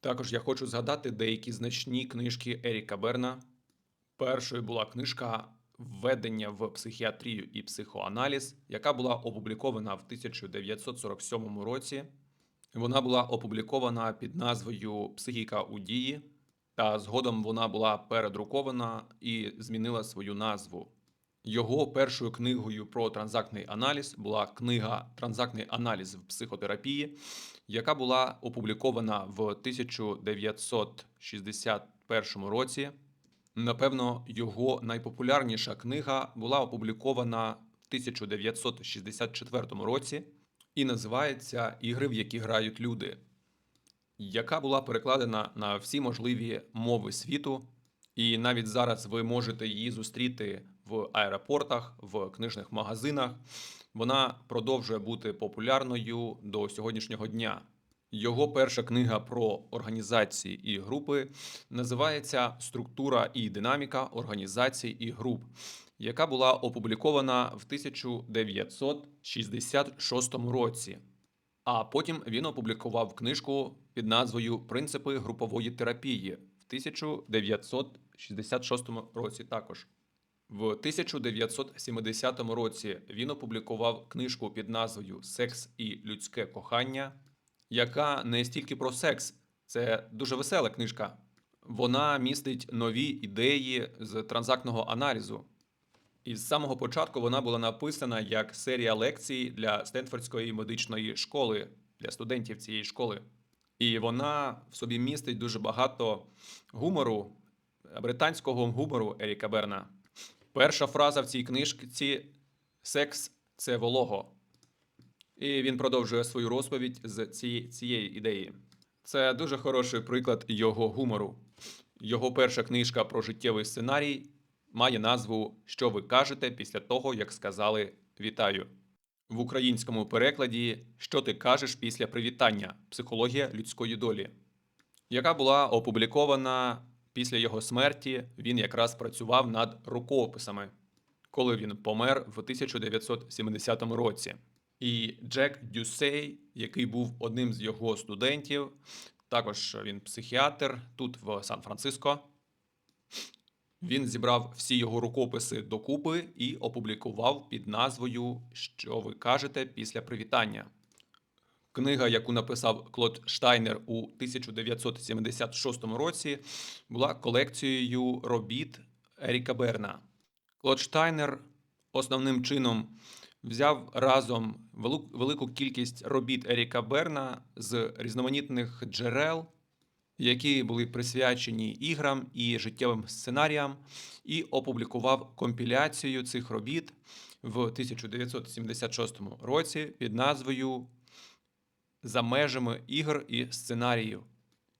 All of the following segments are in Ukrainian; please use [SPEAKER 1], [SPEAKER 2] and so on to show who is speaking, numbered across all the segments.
[SPEAKER 1] Також я хочу згадати деякі значні книжки Еріка Берна. Першою була книжка Введення в психіатрію і психоаналіз, яка була опублікована в 1947 році. Вона була опублікована під назвою Психіка у дії, та згодом вона була передрукована і змінила свою назву. Його першою книгою про транзактний аналіз була книга Транзактний аналіз в психотерапії, яка була опублікована в 1961 році. Напевно, його найпопулярніша книга була опублікована в 1964 році і називається Ігри, в які грають люди, яка була перекладена на всі можливі мови світу. І навіть зараз ви можете її зустріти в аеропортах, в книжних магазинах. Вона продовжує бути популярною до сьогоднішнього дня. Його перша книга про організації і групи називається Структура і динаміка організацій і груп, яка була опублікована в 1966 році. А потім він опублікував книжку під назвою Принципи групової терапії 1966 році також. В 1970 році він опублікував книжку під назвою Секс і людське кохання, яка не стільки про секс, це дуже весела книжка. Вона містить нові ідеї з транзактного аналізу. І з самого початку вона була написана як серія лекцій для Стенфордської медичної школи для студентів цієї школи. І вона в собі містить дуже багато гумору, британського гумору Еріка Берна. Перша фраза в цій книжці секс це волого. І він продовжує свою розповідь з цієї, цієї ідеї. Це дуже хороший приклад його гумору. Його перша книжка про життєвий сценарій має назву Що ви кажете після того, як сказали вітаю. В українському перекладі Що ти кажеш після привітання? Психологія людської долі, яка була опублікована після його смерті. Він якраз працював над рукописами, коли він помер в 1970 році. І Джек Дюсей, який був одним з його студентів, також він психіатр тут в Сан-Франциско. Він зібрав всі його рукописи докупи і опублікував під назвою Що ви кажете після привітання. Книга, яку написав Клод Штайнер у 1976 році, була колекцією робіт Еріка Берна. Клод Штайнер основним чином взяв разом велику кількість робіт Еріка Берна з різноманітних джерел, які були присвячені іграм і життєвим сценаріям, і опублікував компіляцію цих робіт в 1976 році під назвою За межами ігр і сценаріїв.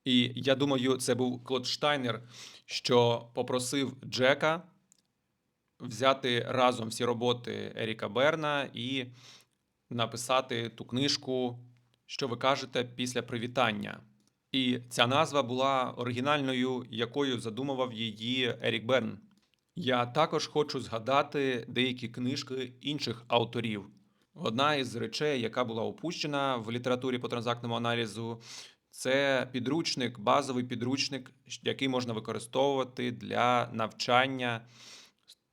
[SPEAKER 1] І я думаю, це був Клод Штайнер, що попросив Джека взяти разом всі роботи Еріка Берна і написати ту книжку, що ви кажете після привітання. І ця назва була оригінальною, якою задумував її Ерік Берн. Я також хочу згадати деякі книжки інших авторів. Одна із речей, яка була опущена в літературі по транзактному аналізу, це підручник, базовий підручник, який можна використовувати для навчання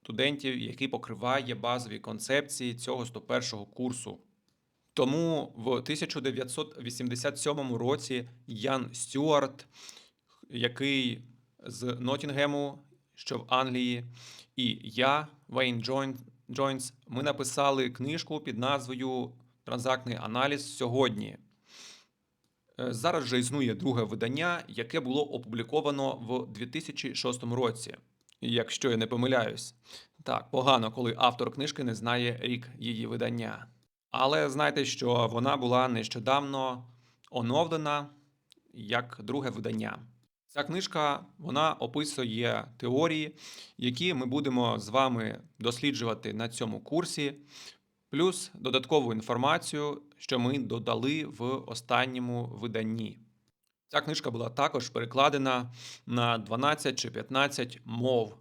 [SPEAKER 1] студентів, який покриває базові концепції цього 101 курсу. Тому в 1987 році Ян Стюарт, який з Ноттінгему, що в Англії, і я, Вейн Джойнс, ми написали книжку під назвою Транзактний аналіз сьогодні. Е, Зараз же існує друге видання, яке було опубліковано в 2006 році, якщо я не помиляюсь. Так, погано, коли автор книжки не знає рік її видання. Але знайте, що вона була нещодавно оновлена як друге видання. Ця книжка вона описує теорії, які ми будемо з вами досліджувати на цьому курсі, плюс додаткову інформацію, що ми додали в останньому виданні. Ця книжка була також перекладена на 12 чи 15 мов.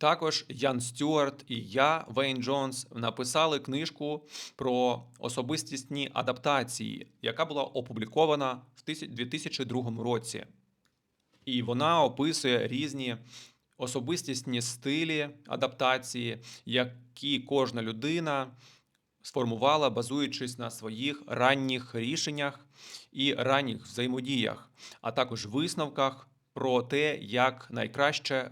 [SPEAKER 1] Також Ян Стюарт і я, Вейн Джонс, написали книжку про особистісні адаптації, яка була опублікована в 2002 році. І вона описує різні особистісні стилі адаптації, які кожна людина сформувала, базуючись на своїх ранніх рішеннях і ранніх взаємодіях, а також висновках про те, як найкраще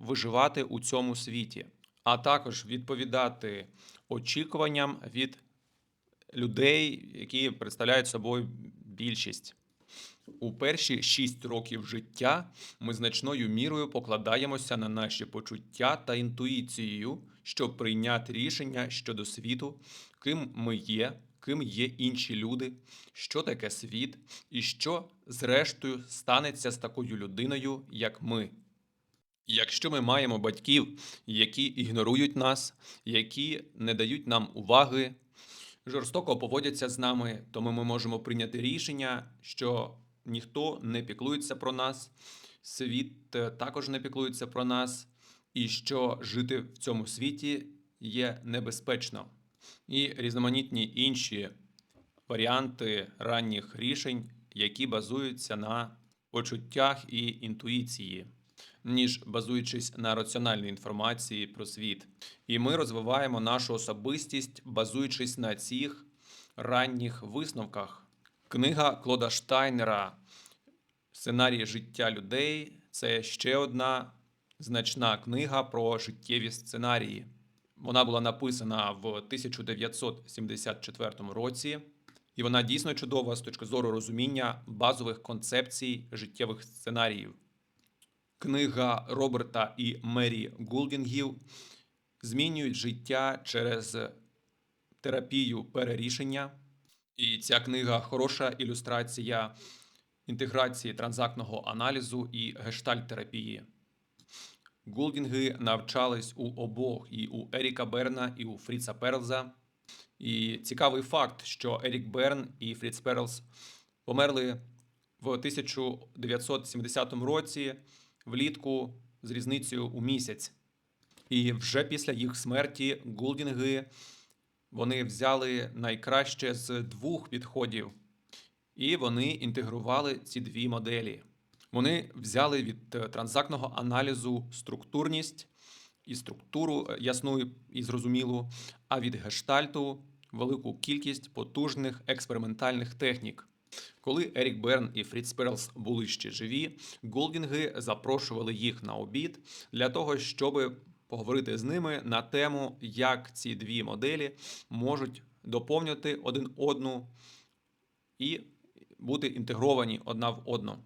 [SPEAKER 1] виживати у цьому світі, а також відповідати очікуванням від людей, які представляють собою більшість. У перші шість років життя ми значною мірою покладаємося на наші почуття та інтуїцію, щоб прийняти рішення щодо світу, ким ми є, ким є інші люди, що таке світ, і що, зрештою, станеться з такою людиною, як ми. Якщо ми маємо батьків, які ігнорують нас, які не дають нам уваги, жорстоко поводяться з нами, тому ми можемо прийняти рішення, що ніхто не піклується про нас, світ е, також не піклується про нас, і що жити в цьому світі є небезпечно. І різноманітні інші варіанти ранніх рішень, які базуються на почуттях і інтуїції, ніж базуючись на раціональній інформації про світ. І ми розвиваємо нашу особистість, базуючись на цих ранніх висновках. Книга Клода Штайнера Сценарії життя людей це ще одна значна книга про життєві сценарії. Вона була написана в 1974 році, і вона дійсно чудова з точки зору розуміння базових концепцій життєвих сценаріїв. Книга Роберта і Мері Гулдінгів змінюють життя через терапію перерішення. І ця книга хороша ілюстрація інтеграції транзактного аналізу і гештальт-терапії. Гулдінги навчались у обох і у Еріка Берна, і у Фріца Перлза. І цікавий факт, що Ерік Берн і Фріц Перлз померли в 1970 році влітку з різницею у місяць. І вже після їх смерті Гулдінги вони взяли найкраще з двох підходів, і вони інтегрували ці дві моделі. Вони взяли від е, транзактного аналізу структурність і структуру е, ясну і- зрозумілу, а від гештальту велику кількість потужних експериментальних технік. Коли Ерік Берн і Фріц Перлс були ще живі, Голдінги запрошували їх на обід для того, щоб поговорити з ними на тему, як ці дві моделі можуть доповнювати один одну і бути інтегровані одна в одну.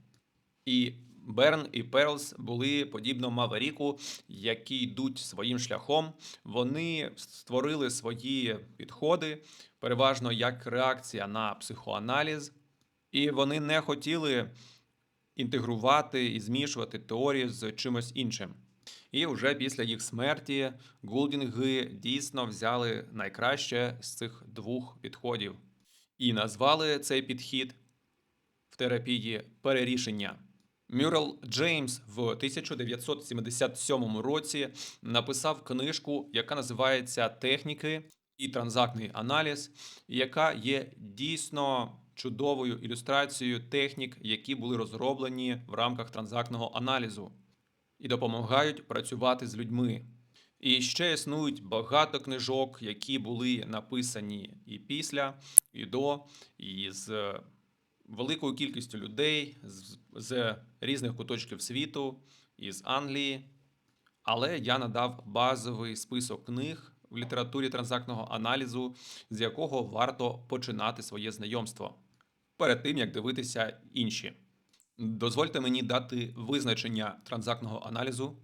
[SPEAKER 1] І Берн і Перлс були подібно Маверіку, які йдуть своїм шляхом. Вони створили свої підходи, переважно як реакція на психоаналіз, і вони не хотіли інтегрувати і змішувати теорії з чимось іншим. І вже після їх смерті Гулдінги дійсно взяли найкраще з цих двох підходів і назвали цей підхід в терапії перерішення. Мюррел Джеймс в 1977 році написав книжку, яка називається Техніки і транзактний аналіз, яка є дійсно чудовою ілюстрацією технік, які були розроблені в рамках транзактного аналізу і допомагають працювати з людьми. І ще існують багато книжок, які були написані і після, і до, і з великою кількістю людей з, з різних куточків світу, із Англії. Але я надав базовий список книг в літературі транзактного аналізу, з якого варто починати своє знайомство перед тим, як дивитися інші. Дозвольте мені дати визначення транзактного аналізу.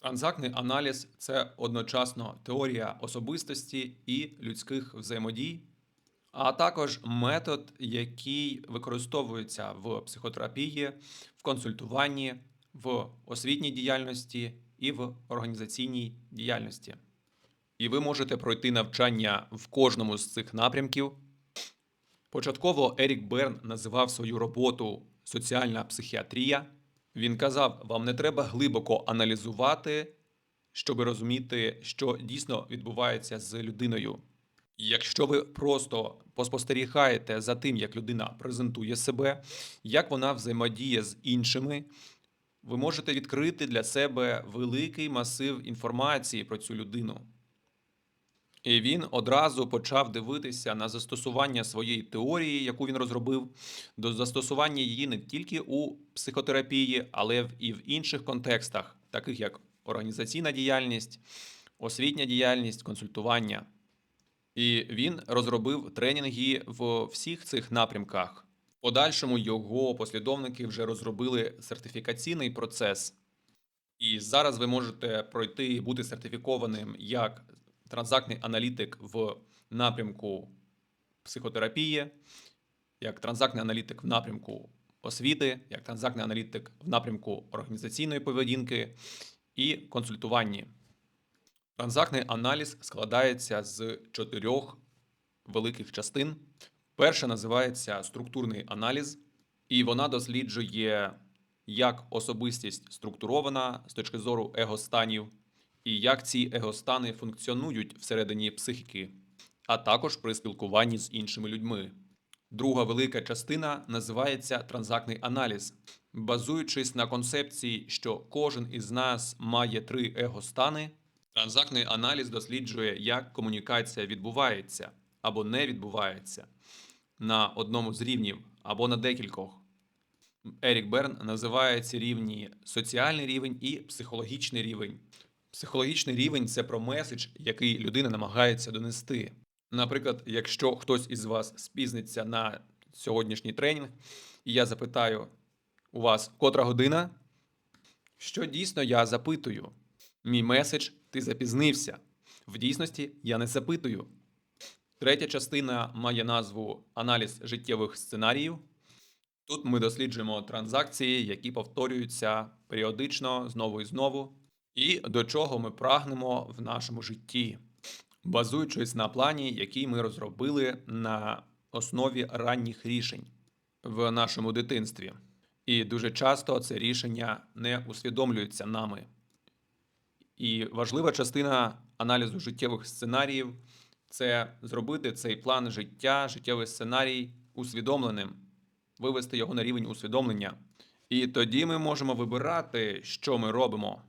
[SPEAKER 1] Транзактний аналіз це одночасно теорія особистості і людських взаємодій, а також метод, який використовується в психотерапії, в консультуванні, в освітній діяльності і в організаційній діяльності. І ви можете пройти навчання в кожному з цих напрямків. Початково Ерік Берн називав свою роботу соціальна психіатрія. Він казав: вам не треба глибоко аналізувати щоб розуміти, що дійсно відбувається з людиною. Якщо ви просто поспостерігаєте за тим, як людина презентує себе, як вона взаємодіє з іншими, ви можете відкрити для себе великий масив інформації про цю людину. І він одразу почав дивитися на застосування своєї теорії, яку він розробив, до застосування її не тільки у психотерапії, але і в інших контекстах, таких як організаційна діяльність, освітня діяльність, консультування. І він розробив тренінги в всіх цих напрямках. В подальшому його послідовники вже розробили сертифікаційний процес. І зараз ви можете пройти і бути сертифікованим як транзактний аналітик в напрямку психотерапії, як транзактний аналітик в напрямку освіти, як транзактний аналітик в напрямку організаційної поведінки і консультування. Транзактний аналіз складається з чотирьох великих частин. Перша називається структурний аналіз, і вона досліджує, як особистість структурована з точки зору егостанів, і як ці егостани функціонують всередині психіки, а також при спілкуванні з іншими людьми. Друга велика частина називається транзактний аналіз, базуючись на концепції, що кожен із нас має три егостани. Транзактний аналіз досліджує, як комунікація відбувається або не відбувається на одному з рівнів або на декількох. Ерік Берн називає ці рівні соціальний рівень і психологічний рівень. Психологічний рівень це про меседж, який людина намагається донести. Наприклад, якщо хтось із вас спізниться на сьогоднішній тренінг, і я запитаю у вас котра година, що дійсно я запитую. Мій меседж ти запізнився. В дійсності я не запитую. Третя частина має назву Аналіз життєвих сценаріїв. Тут ми досліджуємо транзакції, які повторюються періодично знову і знову, і до чого ми прагнемо в нашому житті, базуючись на плані, який ми розробили на основі ранніх рішень в нашому дитинстві. І дуже часто це рішення не усвідомлюється нами. І важлива частина аналізу життєвих сценаріїв це зробити цей план життя, життєвий сценарій усвідомленим, вивести його на рівень усвідомлення. І тоді ми можемо вибирати, що ми робимо,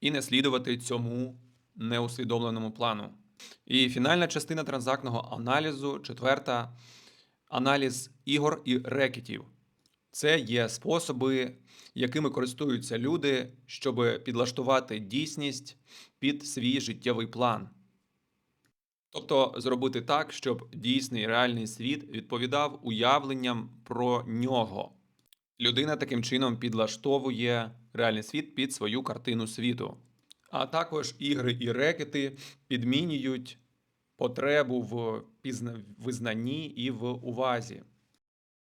[SPEAKER 1] і не слідувати цьому неусвідомленому плану. І фінальна частина транзактного аналізу, четверта аналіз ігор і рекетів. Це є способи, якими користуються люди, щоб підлаштувати дійсність під свій життєвий план. Тобто зробити так, щоб дійсний реальний світ відповідав уявленням про нього. Людина таким чином підлаштовує реальний світ під свою картину світу. А також ігри і рекети підмінюють потребу в визнанні і в увазі.